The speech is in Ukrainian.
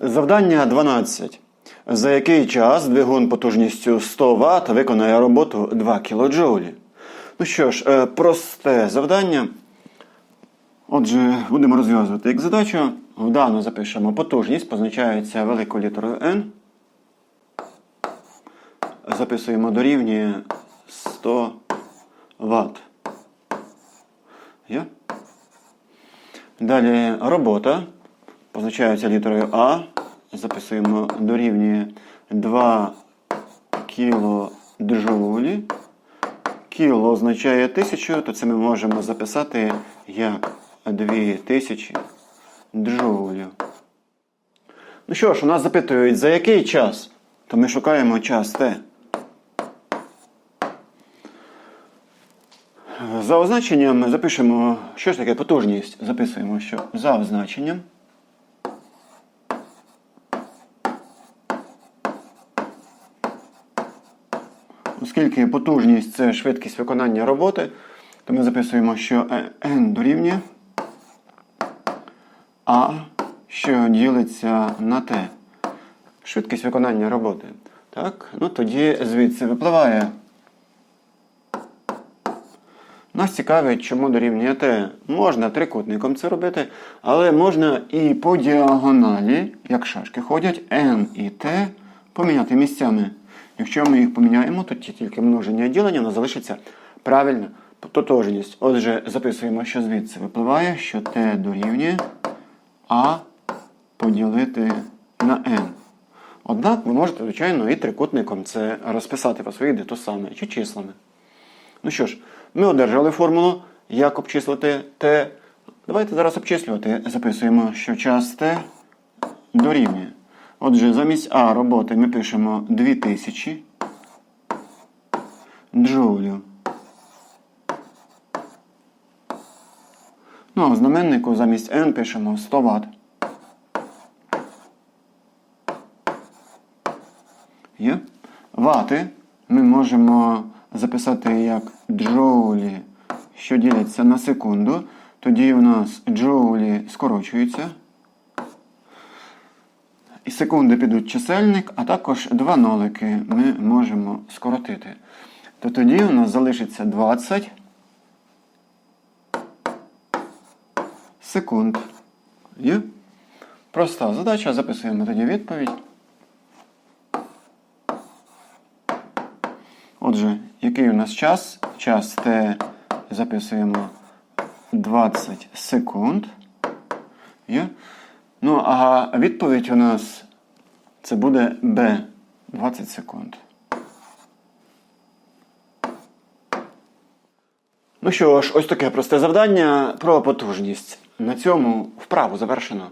Завдання 12. За який час двигун потужністю 100 Вт виконає роботу 2 кДж? Ну що ж, е, просте завдання. Отже, будемо розв'язувати як задачу. Вдано запишемо потужність, позначається великою літерою N. Записуємо дорівнює 100 Вт. Далі робота. Позначається літерою А. Записуємо дорівнює 2 кілоджоулі. Кіло означає 1000, то це ми можемо записати як 2000 джоулів. Ну що ж, у нас запитують, за який час? То ми шукаємо час Т. За означенням запишемо, що ж таке потужність. Записуємо, що за означенням. Оскільки потужність це швидкість виконання роботи, то ми записуємо, що n дорівнює А, що ділиться на T. Швидкість виконання роботи. Так? Ну, тоді звідси випливає. Нас цікавить, чому дорівнює Т. Можна трикутником це робити, але можна і по діагоналі, як шашки ходять, N і Т поміняти місцями. Якщо ми їх поміняємо, то тільки множення і ділення нас залишиться правильна тотожність. Отже, записуємо, що звідси випливає, що Т дорівнює А поділити на N. Однак ви можете, звичайно, і трикутником це розписати по своїй де то саме, чи числами. Ну що ж, ми одержали формулу, як обчислити t. Давайте зараз обчислювати. Записуємо, що час t дорівнює. Отже, замість А роботи ми пишемо 2000 джоулів. Ну, а в знаменнику замість n пишемо 100 Вт. Є? Вати ми можемо записати як джоулі, що діляться на секунду. Тоді у нас джоулі скорочуються. І секунди підуть чисельник, а також два нолики ми можемо скоротити. То тоді у нас залишиться 20 секунд. Є? Проста задача. Записуємо тоді відповідь. Отже, який у нас час? Час Т записуємо 20 секунд. Є? Ну, а відповідь у нас це буде Б 20 секунд. Ну що ж, ось таке просте завдання про потужність. На цьому вправу завершено.